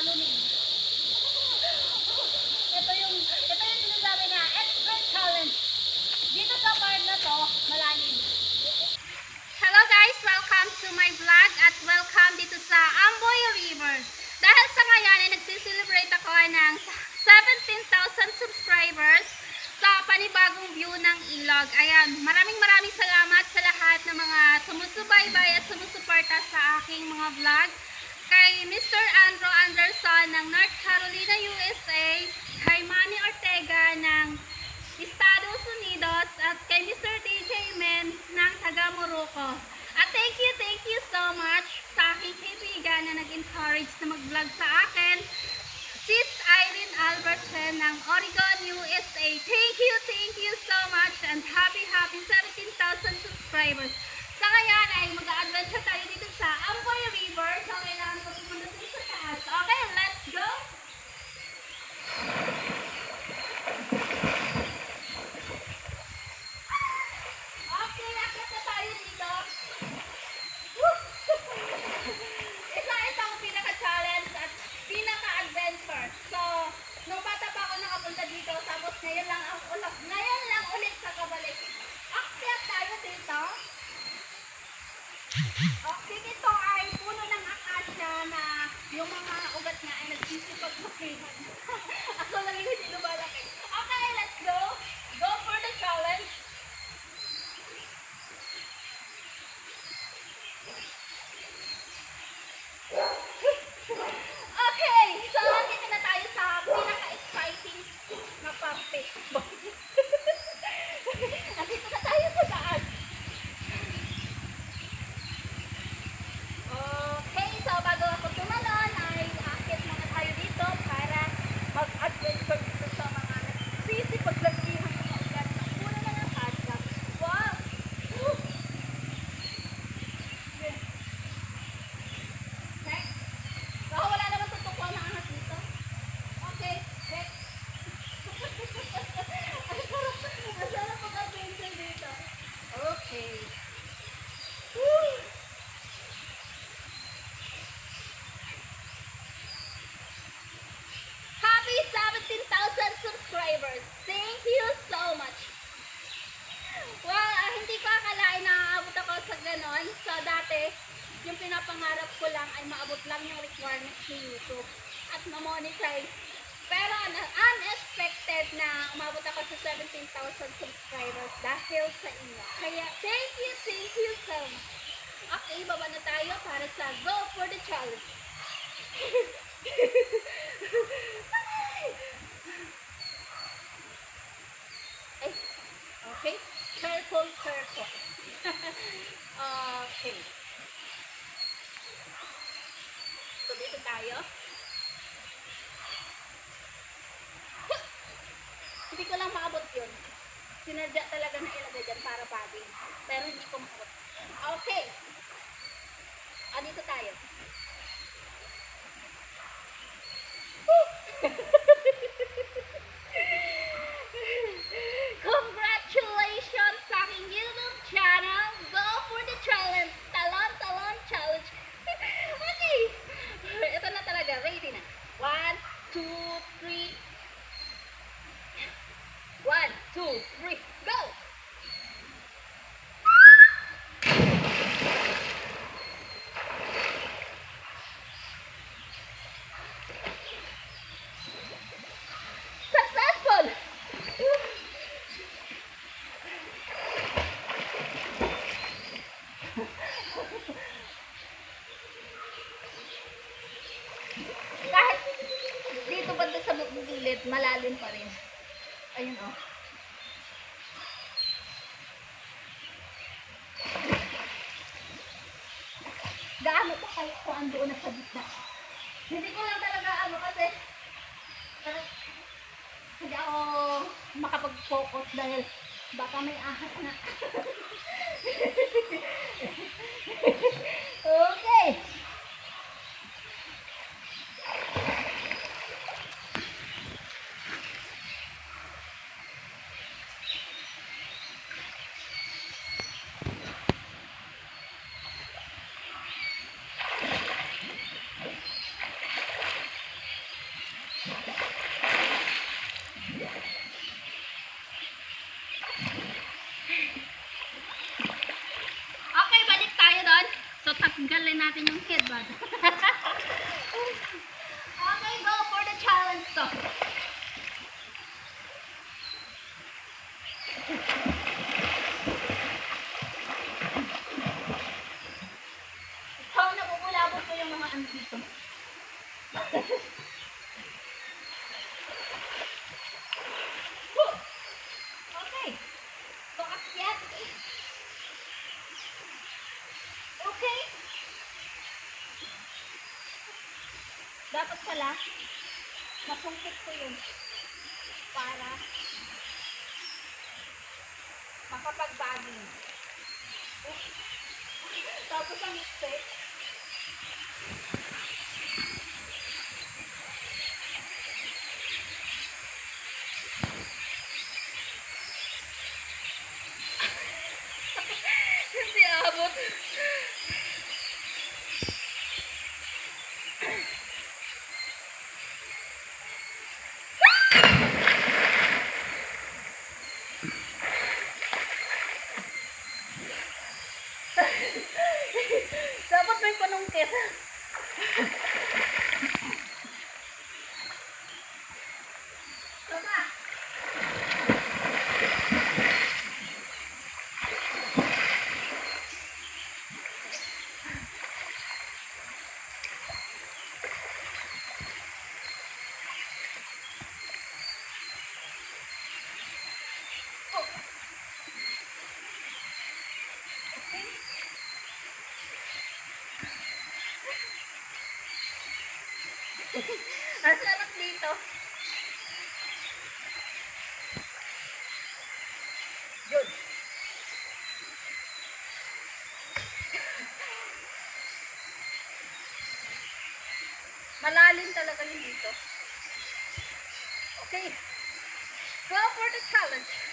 talo ito yung, ito yung sinasabi na expert challenge. Dito sa part na to, malalim. Hello guys! Welcome to my vlog at welcome dito sa Amboy River. Dahil sa ngayon eh, ay nagsiselebrate ako ng 17,000 subscribers sa panibagong view ng ilog. Ayan, maraming maraming salamat sa lahat ng mga sumusubaybay at sumusuporta sa aking mga vlog. Kay Mr. Andrew Anderson ng North Carolina, USA, kay Manny Ortega ng Estados Unidos at kay Mr. DJ Men ng taga Morocco. At thank you, thank you so much sa aking kaibigan na nag-encourage na mag-vlog sa akin. Sis Irene Albertson ng Oregon, USA. Thank you, thank you so much and happy, happy 17,000 subscribers. Sa ngayon ay mag-adventure tayo dito sa Amboy River. So kailangan ko pumunta dito sa taas. Okay, let's go! Okay, akit na tayo dito. Woo! Isa itong pinaka-challenge at pinaka-adventure. So, nung bata pa ako nakapunta dito, tapos ngayon lang ang ulit, ngayon lang ulit sa kabalik. Akyat tayo dito. Okay, ito ay puno ng akasya na yung mga ugat niya ay nagsisipag sa pihan. ako lang yung hindi lumalaki. Okay, let's go. Go for the challenge. Okay, so dito na tayo sa pinaka-exciting na parte. Nandito na tayo sa taas. Okay, so bago ako tumalon ay akit muna tayo dito para mag-adventure dito sa mga nagsisipaglagihan ng ugat na puno na ng kasya. Wow! Woo! Yeah. Next. Baka wala naman tutukuan na angat dito. Okay, next. Ang sarap, ang sarap mag-adventure dito. Okay. Woo! Happy 17,000 subscribers. Thank you so much. Well, ah, hindi ko akalain na aabot ako sa ganon. So, dati, yung pinapangarap ko lang ay maabot lang yung requirements ni YouTube at ma-monetize. Pero un- unexpected na umabot ako sa 17,000 subscribers dahil sa inyo. Kaya, thank you, thank you so much. Okay, baba na tayo para sa Go for the Challenge. Ay, okay. Careful, careful. okay. So, dito tayo. Hindi ko lang maabot yun. Sinadya talaga na ilagay dyan para bagay. Pero hindi ko maabot. Okay. Ah, dito tayo. Congratulations sa aking YouTube channel. Go for the challenge. Talon, talon challenge. okay. Ito na talaga. Ready na. One, two, three. One, two, three. Go! Successful! Kahit dito banda sa malalim pa rin. Ayun oh. Gaano pa kayo kung andoon na sa gitna? Hindi ko lang talaga ano kasi parang hindi ako makapag-focus dahil baka may ahas na. Tanggalin natin yung headband. okay, go for the challenge to. Ikaw na bubulabot ko yung mga ano dito. Dapat pala, masungkit ko yun. Para makapagbaging. Tapos ang step, Hindi abot. Dapat may panungkit. Tama. Oh. Okay. Ang sarap dito. Yun. Malalim talaga yun dito. Okay. Go for the challenge.